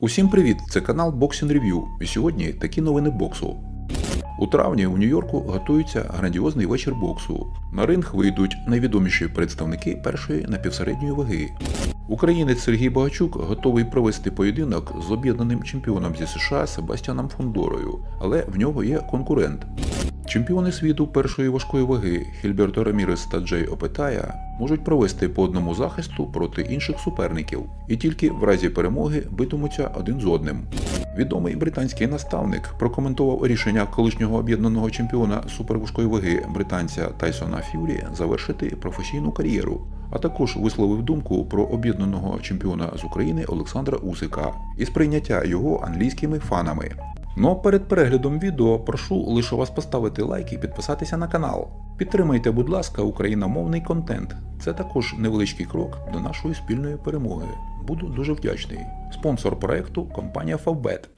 Усім привіт! Це канал Boxing Review. І сьогодні такі новини боксу. У травні у Нью-Йорку готується грандіозний вечір боксу. На ринг вийдуть найвідоміші представники першої напівсередньої ваги. Українець Сергій Багачук готовий провести поєдинок з об'єднаним чемпіоном зі США Себастьяном Фондорою, але в нього є конкурент. Чемпіони світу першої важкої ваги Хільберто Рамірес та Джей Опетая можуть провести по одному захисту проти інших суперників і тільки в разі перемоги битимуться один з одним. Відомий британський наставник прокоментував рішення колишнього об'єднаного чемпіона суперважкої ваги британця Тайсона Ф'юрі завершити професійну кар'єру, а також висловив думку про об'єднаного чемпіона з України Олександра Усика і сприйняття його англійськими фанами. Ну а перед переглядом відео прошу лише вас поставити лайк і підписатися на канал. Підтримайте, будь ласка, україномовний контент. Це також невеличкий крок до нашої спільної перемоги. Буду дуже вдячний. Спонсор проекту компанія Favbet.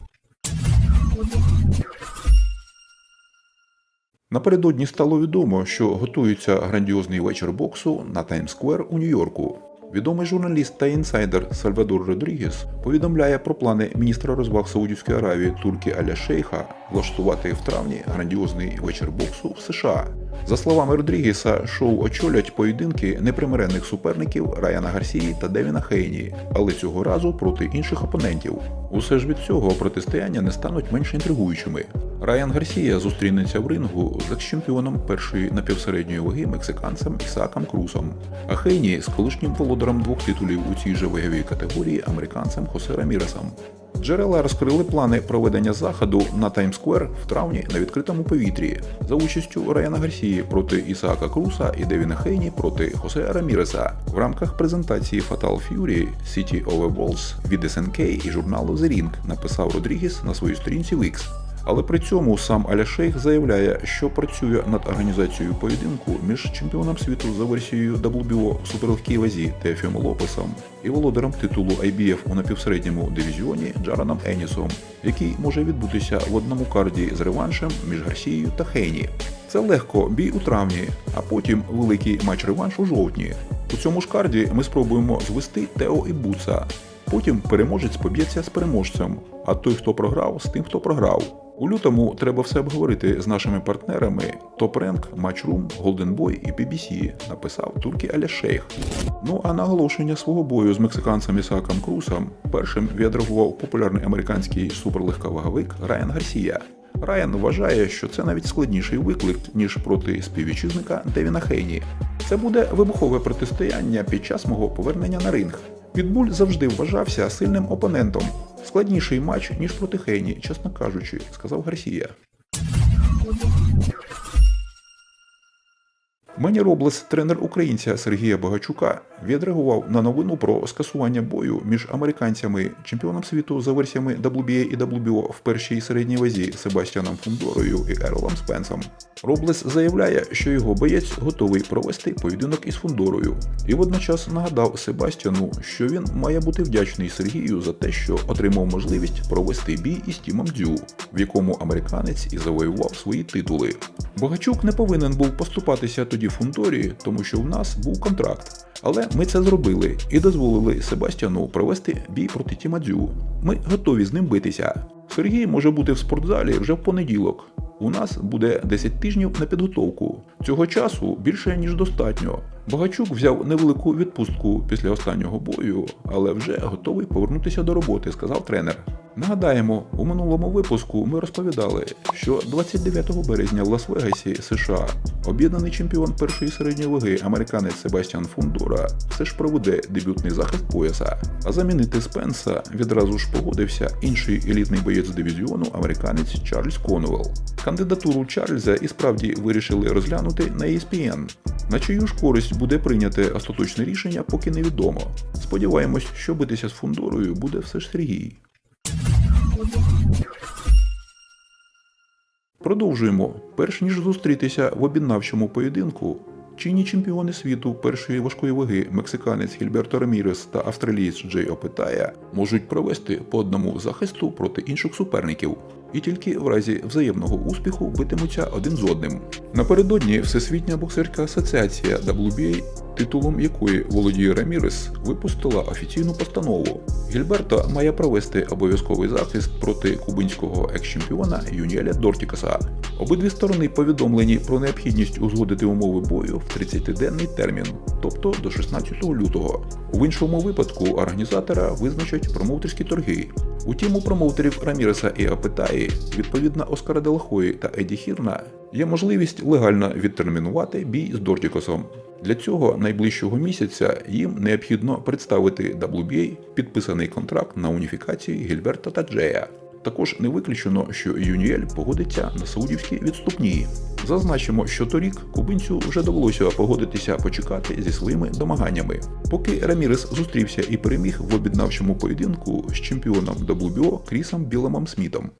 Напередодні стало відомо, що готується грандіозний вечір боксу на Таймс-сквер у Нью-Йорку. Відомий журналіст та інсайдер Сальвадор Родрігес повідомляє про плани міністра розваг Саудівської Аравії Туркі Аля Шейха влаштувати в травні грандіозний вечір боксу в США. За словами Родрігеса, шоу очолять поєдинки непримиренних суперників Раяна Гарсії та Девіна Хейні, але цього разу проти інших опонентів. Усе ж від цього протистояння не стануть менш інтригуючими. Райан Гарсія зустрінеться в рингу з екс-чемпіоном першої напівсередньої ваги мексиканцем Ісаком Крусом, а Хейні з колишнім володарем двох титулів у цій же ваговій категорії американцем Хосе Раміресом. Джерела розкрили плани проведення заходу на Таймсквер в травні на відкритому повітрі за участю Райана Гарсії проти Ісаака Круса і Девіна Хейні проти Хосе Раміреса в рамках презентації Fatal Fury City of Evolves від SNK і журналу The Ring написав Родрігес на своїй сторінці в X. Але при цьому сам Аля Шейх заявляє, що працює над організацією поєдинку між чемпіоном світу за версією WBO суперлегкій вазі Теофімом Лопесом і володарем титулу IBF у напівсередньому дивізіоні Джараном Енісом, який може відбутися в одному карді з реваншем між Гарсією та Хейні. Це легко бій у травні, а потім великий матч реванш у жовтні. У цьому ж карді ми спробуємо звести Тео і Буца. Потім переможець поб'ється з переможцем, а той, хто програв, з тим, хто програв. У лютому треба все обговорити з нашими партнерами Matchroom, Golden Boy і BBC, написав Туркі Аля Шейх. Ну а на оголошення свого бою з мексиканцем Ісааком Крусом першим відреагував популярний американський суперлегковаговик Райан Гарсія. Райан вважає, що це навіть складніший виклик, ніж проти співвітчизника Девіна Хейні. Це буде вибухове протистояння під час мого повернення на ринг. Підбуль завжди вважався сильним опонентом. Складніший матч, ніж проти Хейні, чесно кажучи, сказав Гарсія. Мені Роблес, тренер українця Сергія Багачука, відреагував на новину про скасування бою між американцями, чемпіоном світу за версіями WBA і WBO в першій середній вазі Себастьяном Фундорою і Ерлом Спенсом. Роблес заявляє, що його боєць готовий провести поєдинок із Фундорою, і водночас нагадав Себастьяну, що він має бути вдячний Сергію за те, що отримав можливість провести бій із Тімом Дзю, в якому американець і завоював свої титули. Богачук не повинен був поступатися тоді Фундорі, тому що в нас був контракт. Але ми це зробили і дозволили Себастьяну провести бій проти Тіма Дзю. Ми готові з ним битися. Сергій може бути в спортзалі вже в понеділок. У нас буде 10 тижнів на підготовку. Цього часу більше ніж достатньо. Багачук взяв невелику відпустку після останнього бою, але вже готовий повернутися до роботи, сказав тренер. Нагадаємо, у минулому випуску ми розповідали, що 29 березня в Лас-Вегасі, США, об'єднаний чемпіон першої середньої ваги американець Себастьян Фундора все ж проведе дебютний захист пояса, а замінити Спенса відразу ж погодився інший елітний боєць дивізіону американець Чарльз Конуелл. Кандидатуру Чарльза і справді вирішили розглянути на ESPN. На чию ж користь буде прийняте остаточне рішення, поки невідомо. Сподіваємось, що битися з Фундорою буде все ж Сергій. Продовжуємо. Перш ніж зустрітися в об'єднавчому поєдинку, чинні чемпіони світу першої важкої ваги мексиканець Хільберто Рамірес та австралієць Джей Опитая можуть провести по одному захисту проти інших суперників. І тільки в разі взаємного успіху битимуться один з одним. Напередодні Всесвітня боксерська асоціація WBA титулом якої володіє Рамірес, випустила офіційну постанову. Гільберто має провести обов'язковий захист проти кубинського екс-чемпіона Юніеля Дортікаса. Обидві сторони повідомлені про необхідність узгодити умови бою в 30-денний термін, тобто до 16 лютого. В іншому випадку організатора визначать промоутерські торги. Утім, у промоутерів Раміреса і Апитаї, відповідно Оскара Делахої та Еді Хірна, є можливість легально відтермінувати бій з Дортікосом. Для цього найближчого місяця їм необхідно представити WBA підписаний контракт на уніфікації Гільберта та Джея. Також не виключено, що Юніель погодиться на саудівські відступні. Зазначимо, що торік кубинцю вже довелося погодитися почекати зі своїми домаганнями. Поки Рамірес зустрівся і переміг в об'єднавчому поєдинку з чемпіоном WBO Крісом Білемом Смітом.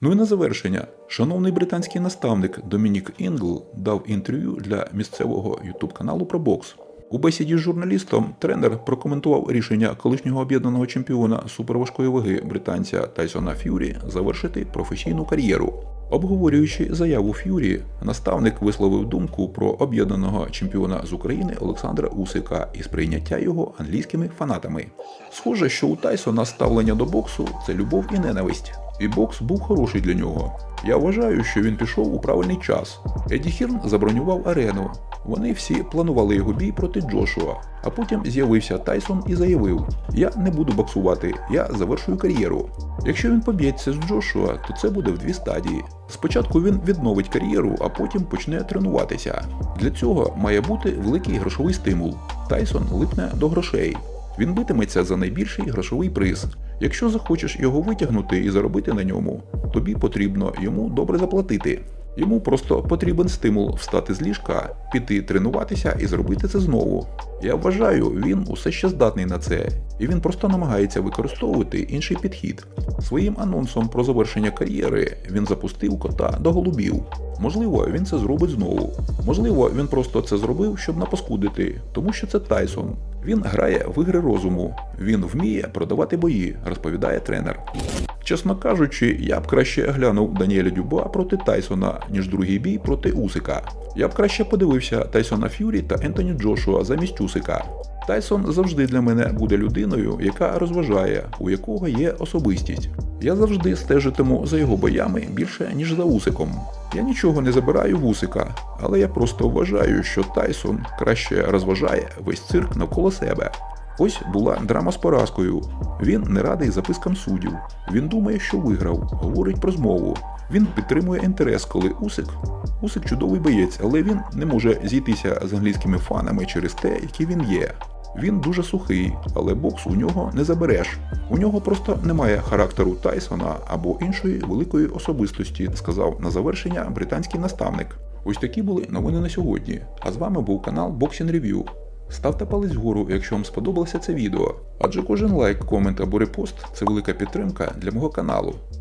Ну і на завершення, шановний британський наставник Домінік Інгл дав інтерв'ю для місцевого ютуб каналу про бокс. У бесіді з журналістом тренер прокоментував рішення колишнього об'єднаного чемпіона суперважкої ваги британця Тайсона Ф'юрі завершити професійну кар'єру. Обговорюючи заяву Ф'юрі, наставник висловив думку про об'єднаного чемпіона з України Олександра Усика і сприйняття його англійськими фанатами. Схоже, що у Тайсона ставлення до боксу це любов і ненависть. І бокс був хороший для нього. Я вважаю, що він пішов у правильний час. Еді Хірн забронював арену. Вони всі планували його бій проти Джошуа, а потім з'явився Тайсон і заявив: Я не буду боксувати, я завершую кар'єру. Якщо він поб'ється з Джошуа, то це буде в дві стадії. Спочатку він відновить кар'єру, а потім почне тренуватися. Для цього має бути великий грошовий стимул. Тайсон липне до грошей. Він битиметься за найбільший грошовий приз. Якщо захочеш його витягнути і заробити на ньому, тобі потрібно йому добре заплатити. Йому просто потрібен стимул встати з ліжка, піти тренуватися і зробити це знову. Я вважаю, він усе ще здатний на це, і він просто намагається використовувати інший підхід. Своїм анонсом про завершення кар'єри він запустив кота до голубів. Можливо, він це зробить знову. Можливо, він просто це зробив, щоб напаскудити, тому що це Тайсон. Він грає в ігри розуму, він вміє продавати бої, розповідає тренер. Чесно кажучи, я б краще глянув Даніеля Дюба проти Тайсона, ніж другий бій проти Усика. Я б краще подивився Тайсона Ф'юрі та Ентоні Джошуа замість Усика. Тайсон завжди для мене буде людиною, яка розважає, у якого є особистість. Я завжди стежитиму за його боями більше, ніж за Усиком. Я нічого не забираю в Усика, але я просто вважаю, що Тайсон краще розважає весь цирк навколо себе. Ось була драма з поразкою. Він не радий запискам суддів. Він думає, що виграв, говорить про змову. Він підтримує інтерес, коли Усик. Усик чудовий боєць, але він не може зійтися з англійськими фанами через те, який він є. Він дуже сухий, але бокс у нього не забереш. У нього просто немає характеру Тайсона або іншої великої особистості, сказав на завершення британський наставник. Ось такі були новини на сьогодні. А з вами був канал Boxing Review. Ставте палець вгору, якщо вам сподобалося це відео, адже кожен лайк, комент або репост це велика підтримка для мого каналу.